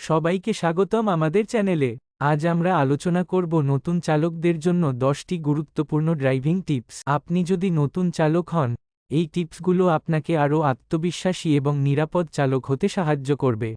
সবাইকে স্বাগতম আমাদের চ্যানেলে। আজ আমরা আলোচনা করব নতুন চালকদের জন্য দশটি গুরুত্বপূর্ণ ড্রাইভিং টিপস। আপনি যদি নতুন চালক হন, এই টিপসগুলো আপনাকে আরও আত্মবিশ্বাসী এবং নিরাপদ চালক হতে সাহায্য করবে।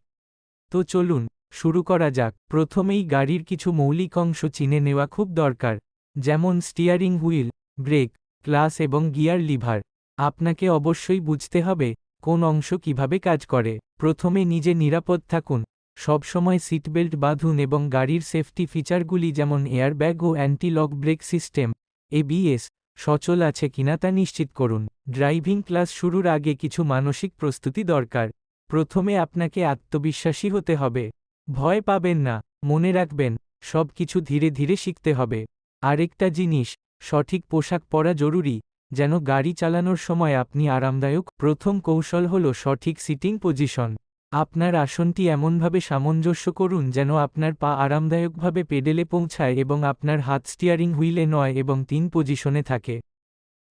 তো চলুন, শুরু করা যাক। প্রথমেই গাড়ির কিছু মৌলিক অংশ চিনে নেওয়া খুব দরকার, যেমন স্টিয়ারিং হুইল, ব্রেক ক্লাস এবং গিয়ার লিভার। আপনাকে অবশ্যই বুঝতে হবে কোন অংশ কীভাবে কাজ করে। প্রথমে নিজে নিরাপদ থাকুন। সবসময় সিটবেল্ট বাঁধুন এবং গাড়ির সেফটি ফিচারগুলি যেমন এয়ারব্যাগ ও anti lock brake system, ABS, সচল আছে কিনা তা নিশ্চিত করুন। ড্রাইভিং ক্লাস শুরুর আগে কিছু মানসিক প্রস্তুতি দরকার। প্রথমে আপনাকে আত্মবিশ্বাসী হতে হবে। ভয় পাবেন না, মনে রাখবেন সব কিছু ধীরে ধীরে শিখতে হবে। আরেকটা জিনিস, সঠিক পোশাক পরা জরুরি, যেন গাড়ি চালানোর সময় আপনি আরামদায়ক। প্রথম কৌশল হল সঠিক সিটিং পজিশন। আপনার আসনটি এমনভাবে সামঞ্জস্য করুন যেন আপনার পা আরামদায়কভাবে পেডেলে পৌঁছায় এবং আপনার হাত স্টিয়ারিং হুইলে নয় এবং তিন পজিশনে থাকে।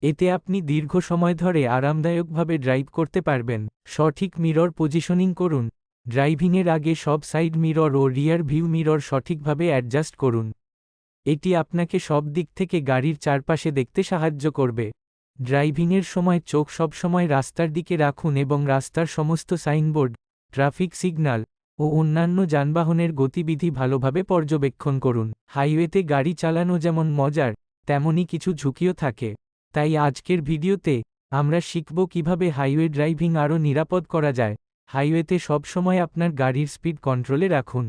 এতে আপনি দীর্ঘ সময় ধরে আরামদায়কভাবে ড্রাইভ করতে পারবেন। সঠিক মিরর পজিশনিং করুন। ড্রাইভিংয়ের আগে সব সাইড মিরর ও রিয়ার ভিউ মিরর সঠিকভাবে অ্যাডজাস্ট করুন। এটি আপনাকে সব দিক থেকে গাড়ির চারপাশে দেখতে সাহায্য করবে। ড্রাইভিংয়ের সময় চোখ সবসময় রাস্তার দিকে রাখুন এবং রাস্তার সমস্ত সাইনবোর্ড ট্রাফিক সিগন্যাল ও অন্যান্য যানবাহনের গতিবিধি ভালোভাবে পর্যবেক্ষণ করুন। হাইওয়েতে গাড়ি চালানো যেমন মজার তেমনই কিছু ঝুঁকিও থাকে। তাই আজকের ভিডিওতে আমরা শিখব কীভাবে হাইওয়ে ড্রাইভিং আরও নিরাপদ করা যায়। হাইওয়েতে সবসময় আপনার গাড়ির স্পিড কন্ট্রোলে রাখুন।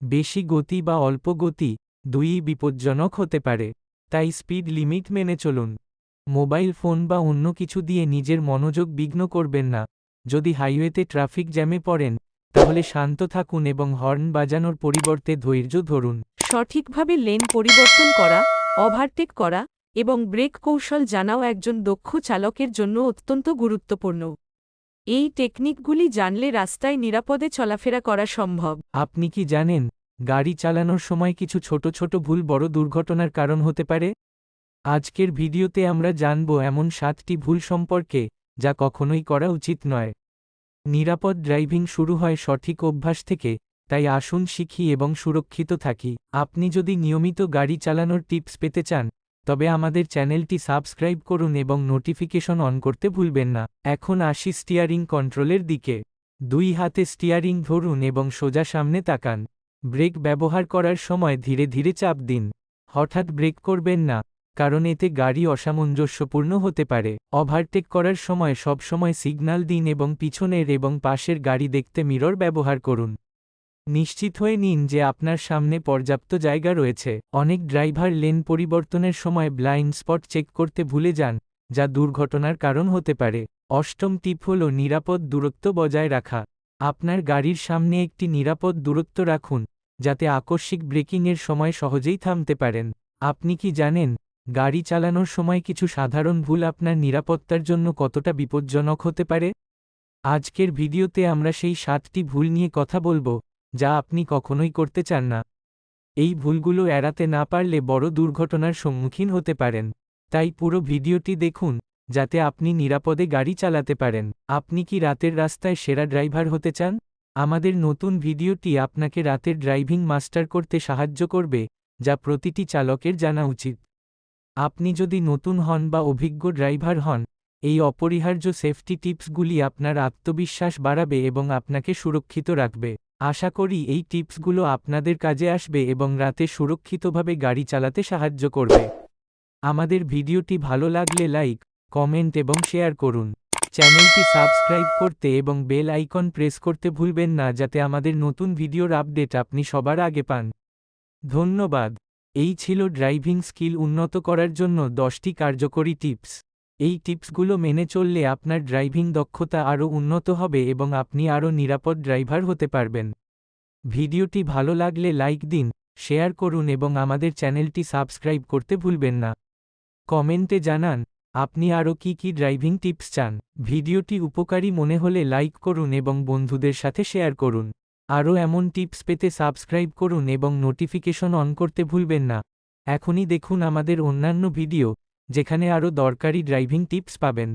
বেশি গতি বা অল্প গতি দুইই বিপজ্জনক হতে পারে। তাই স্পিড লিমিট মেনে চলুন। মোবাইল ফোন বা অন্য কিছু দিয়ে নিজের মনোযোগ বিঘ্ন করবেন না। যদি হাইওয়েতে ট্রাফিক জ্যামে পড়েন তাহলে শান্ত থাকুন এবং হর্ন বাজানোর পরিবর্তে ধৈর্য ধরুন। সঠিকভাবে লেন পরিবর্তন করা ওভারটেক করা এবং ব্রেক কৌশল জানাও একজন দক্ষ চালকের জন্য অত্যন্ত গুরুত্বপূর্ণ। এই টেকনিকগুলি জানলে রাস্তায় নিরাপদে চলাফেরা করা সম্ভব। আপনি কি জানেন গাড়ি চালানোর সময় কিছু ছোট ছোট ভুল বড় দুর্ঘটনার কারণ হতে পারে? আজকের ভিডিওতে আমরা জানব এমন সাতটি ভুল সম্পর্কে যা কখনোই করা উচিত নয়। নিরাপদ ড্রাইভিং শুরু হয় সঠিক অভ্যাস থেকে, তাই আসুন শিখি এবং সুরক্ষিত থাকি। আপনি যদি নিয়মিত গাড়ি চালানোর টিপস পেতে চান, তবে আমাদের চ্যানেলটি সাবস্ক্রাইব করুন এবং নোটিফিকেশন অন করতে ভুলবেন না। এখন আসি স্টিয়ারিং কন্ট্রোলের দিকে। দুই হাতে স্টিয়ারিং ধরুন এবং সোজা সামনে তাকান। ব্রেক ব্যবহার করার সময় ধীরে ধীরে চাপ দিন। হঠাৎ ব্রেক করবেন না। কারণ এতে গাড়ি অসামঞ্জস্যপূর্ণ হতে পারে। ওভারটেক করার সময় সবসময় সিগন্যাল দিন এবং পিছনের এবং পাশের গাড়ি দেখতে মিরর ব্যবহার করুন। নিশ্চিত হয়ে নিন যে আপনার সামনে পর্যাপ্ত জায়গা রয়েছে। অনেক ড্রাইভার লেন পরিবর্তনের সময় ব্লাইন্ড স্পট চেক করতে ভুলে যান, যা দুর্ঘটনার কারণ হতে পারে। অষ্টম টিপ হল নিরাপদ দূরত্ব বজায় রাখা। আপনার গাড়ির সামনে একটি নিরাপদ দূরত্ব রাখুন, যাতে আকস্মিক ব্রেকিংয়ের সময় সহজেই থামতে পারেন। আপনি কি জানেন গাড়ি চালানোর সময় কিছু সাধারণ ভুল আপনার নিরাপত্তার জন্য কতটা বিপজ্জনক হতে পারে? আজকের ভিডিওতে আমরা সেই সাতটি ভুল নিয়ে কথা বলব, যা আপনি কখনোই করতে চান না। এই ভুলগুলো এড়াতে না পারলে বড় দুর্ঘটনার সম্মুখীন হতে পারেন। তাই পুরো ভিডিওটি দেখুন, যাতে আপনি নিরাপদে গাড়ি চালাতে পারেন। আপনি কি রাতের রাস্তায় সেরা ড্রাইভার হতে চান? আমাদের নতুন ভিডিওটি আপনাকে রাতের ড্রাইভিং মাস্টার করতে সাহায্য করবে, যা প্রতিটি চালকের জানা উচিত। আপনি যদি নতুন হন বা অভিজ্ঞ ড্রাইভার হন, এই অপরিহার্য সেফটি টিপসগুলি আপনার আত্মবিশ্বাস বাড়াবে এবং আপনাকে সুরক্ষিত রাখবে। আশা করি এই টিপসগুলো আপনাদের কাজে আসবে এবং রাতে সুরক্ষিতভাবে গাড়ি চালাতে সাহায্য করবে। আমাদের ভিডিওটি ভালো লাগলে লাইক, কমেন্ট এবং শেয়ার করুন। চ্যানেলটি সাবস্ক্রাইব করতে এবং বেল আইকন প্রেস করতে ভুলবেন না যাতে আমাদের নতুন ভিডিওর আপডেট আপনি সবার আগে পান। ধন্যবাদ। এই ছিল ড্রাইভিং স্কিল উন্নত করার জন্য দশটি কার্যকরী টিপস। এই টিপসগুলো মেনে চললে আপনার ড্রাইভিং দক্ষতা আরও উন্নত হবে এবং আপনি আরও নিরাপদ ড্রাইভার হতে পারবেন। ভিডিওটি ভালো লাগলে লাইক দিন, শেয়ার করুন এবং আমাদের চ্যানেলটি সাবস্ক্রাইব করতে ভুলবেন না। কমেন্টে জানান, আপনি আরও কি কি ড্রাইভিং টিপস চান? ভিডিওটি উপকারী মনে হলে লাইক করুন এবং বন্ধুদের সাথে শেয়ার করুন। আরও এমন টিপস পেতে সাবস্ক্রাইব করুন এবং নোটিফিকেশন অন করতে ভুলবেন না। এখনই দেখুন আমাদের অন্যান্য ভিডিও, যেখানে আরও দরকারি ড্রাইভিং টিপস পাবেন।